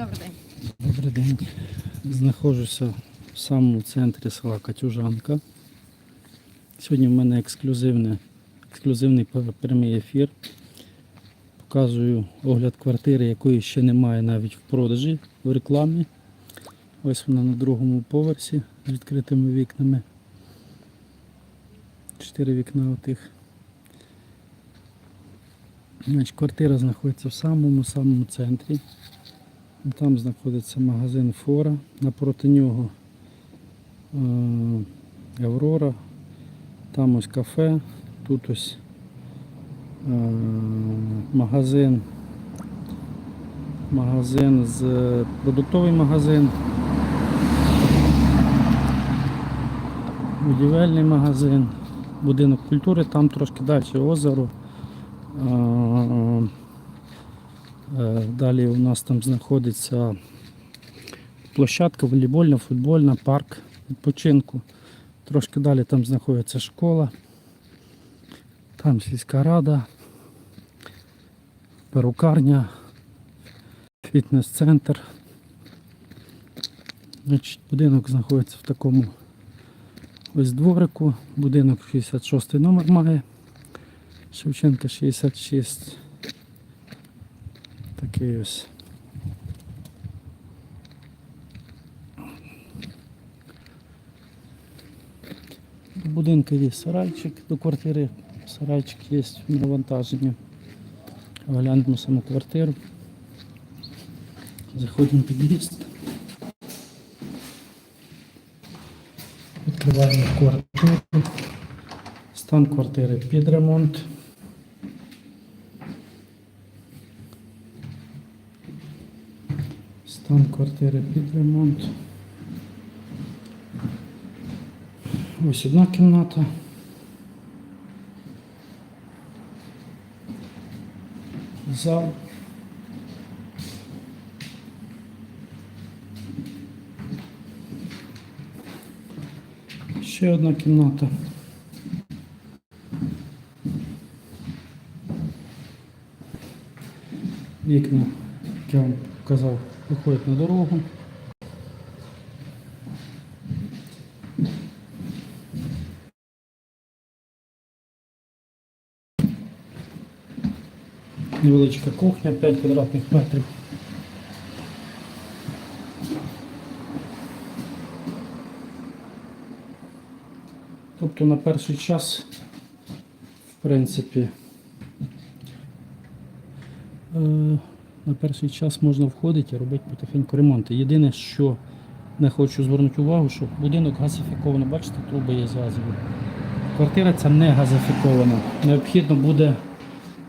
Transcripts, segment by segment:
Добрий день. Добрий день. Знаходжуся в самому центрі села Катюжанка. Сьогодні в мене ексклюзивне, ексклюзивний прямий ефір. Показую огляд квартири, якої ще немає навіть в продажі в рекламі. Ось вона на другому поверсі з відкритими вікнами. Чотири вікна отих. Значить, квартира знаходиться в самому самому центрі. Там знаходиться магазин Фора, напроти нього е, Аврора, там ось кафе, тут ось е, магазин, магазин з продуктовий магазин, будівельний магазин, будинок культури, там трошки далі озеро. Е, Далі у нас там знаходиться площадка волейбольна, футбольна, парк відпочинку. Трошки далі там знаходиться школа, там сільська рада, перукарня, фітнес-центр. Будинок знаходиться в такому ось дворику. Будинок 66 номер має. Шевченка 66. Такий. До будинку є сарайчик, до квартири сарайчик є в навантаженні. Оглянемо саму квартиру. Заходимо в під'їзд. Відкриваємо квартиру. Стан квартири під ремонт. Стан квартири під ремонт. Ось одна кімната. Зал. Ще одна кімната. Вікна, як я вам показав, виходять на дорогу. Невеличка кухня, 5 квадратних метрів. Тобто на перший час, в принципі, е, на перший час можна входити і робити потихеньку ремонти. Єдине, що не хочу звернути увагу, що будинок газифікований, бачите, труби є газові. Квартира ця не газифікована. Необхідно буде,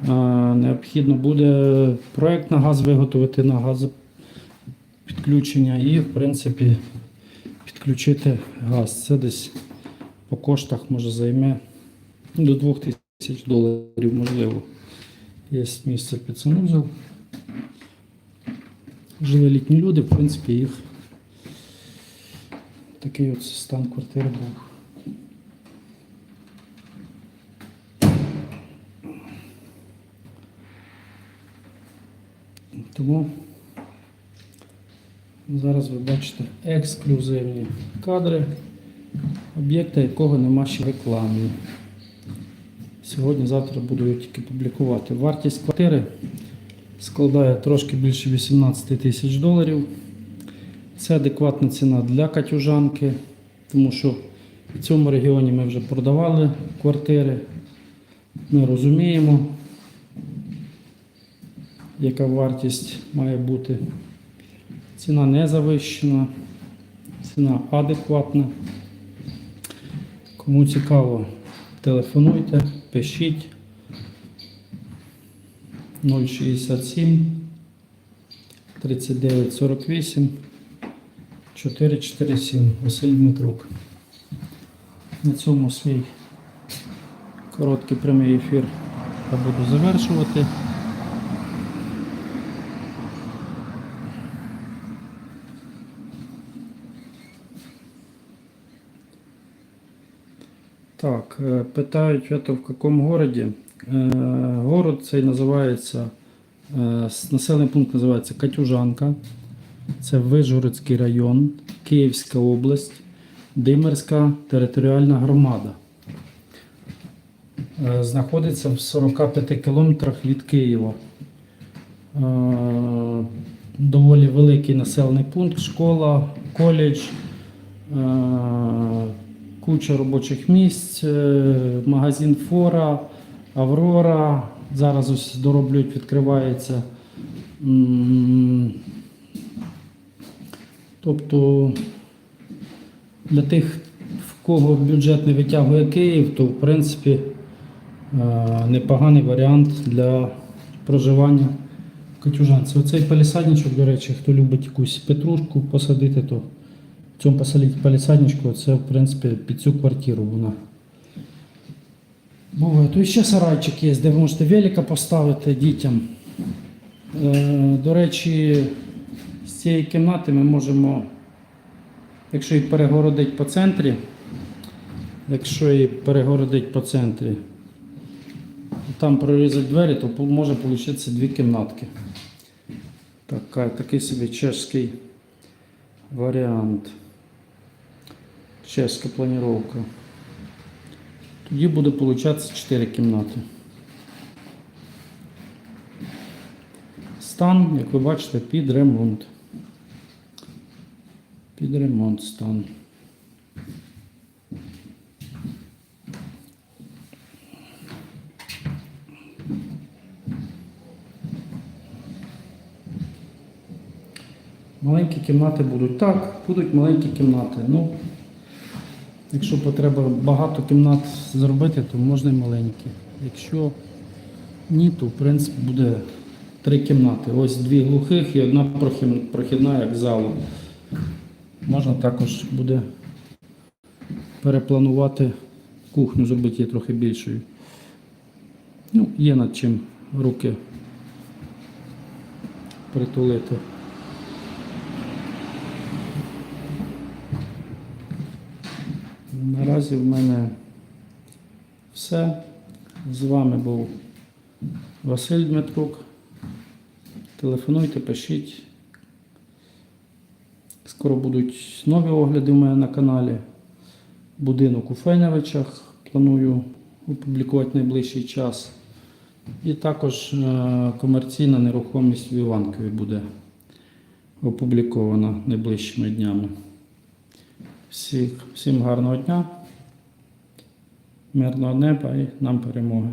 е, необхідно буде проект на газ виготовити на газопідключення і, в принципі, підключити газ. Це десь по коштах може займе до 2000 доларів, можливо. Є місце під санузел. Жили літні люди, в принципі, їх такий от стан квартири був. Тому зараз ви бачите ексклюзивні кадри об'єкта, якого нема ще в рекламі. Сьогодні-завтра буду його тільки публікувати. Вартість квартири складає трошки більше 18 тисяч доларів. Це адекватна ціна для катюжанки, тому що в цьому регіоні ми вже продавали квартири. Ми розуміємо, яка вартість має бути. Ціна не завищена, ціна адекватна. Кому цікаво, телефонуйте, пишіть 067 39 48 447 Василь Дмитрук. На цьому свій короткий прямий ефір я буду завершувати. Так, е, питають, в каком городе? Е, Город цей називається, е, населений пункт називається Катюжанка. Це Вижгородський район, Київська область, Димерська територіальна громада. Е, Знаходиться в 45 кілометрах від Києва. Доволі великий населений пункт, школа, коледж, куча робочих місць, магазин Фора, Аврора. Зараз ось дороблюють, відкривається. Тобто для тих, в кого бюджет не витягує Київ, то в принципі е, непоганий варіант для проживання в Катюжанці. Оцей палісадничок, до речі, хто любить якусь петрушку посадити, то в цьому палісадничку це в принципі під цю квартиру вона. Буває. То ще сарайчик є, де можете велика поставити дітям. Е, До речі, з цієї кімнати ми можемо, якщо її перегородить по центрі, якщо її перегородить по центрі, там прорізати двері, то може вийти дві кімнатки. Така, такий собі чешський варіант. Чешська планіровка. Тоді буде виходити 4 кімнати. Стан, як ви бачите, під ремонт. Під ремонт стан. Маленькі кімнати будуть. Так, будуть маленькі кімнати. Ну, якщо потреба багато кімнат зробити, то можна і маленькі. Якщо ні, то в принципі буде три кімнати. Ось дві глухих і одна прохідна, як залу. Можна також буде перепланувати кухню, зробити її трохи більшою. Ну, є над чим руки притулити. Наразі в мене все. З вами був Василь Дмитрук. Телефонуйте, пишіть. Скоро будуть нові огляди у мене на каналі. Будинок у Фейневичах планую опублікувати найближчий час. І також е, комерційна нерухомість в Іванкові буде опублікована найближчими днями. Всіх, всім гарного дня, мирного неба і нам перемоги.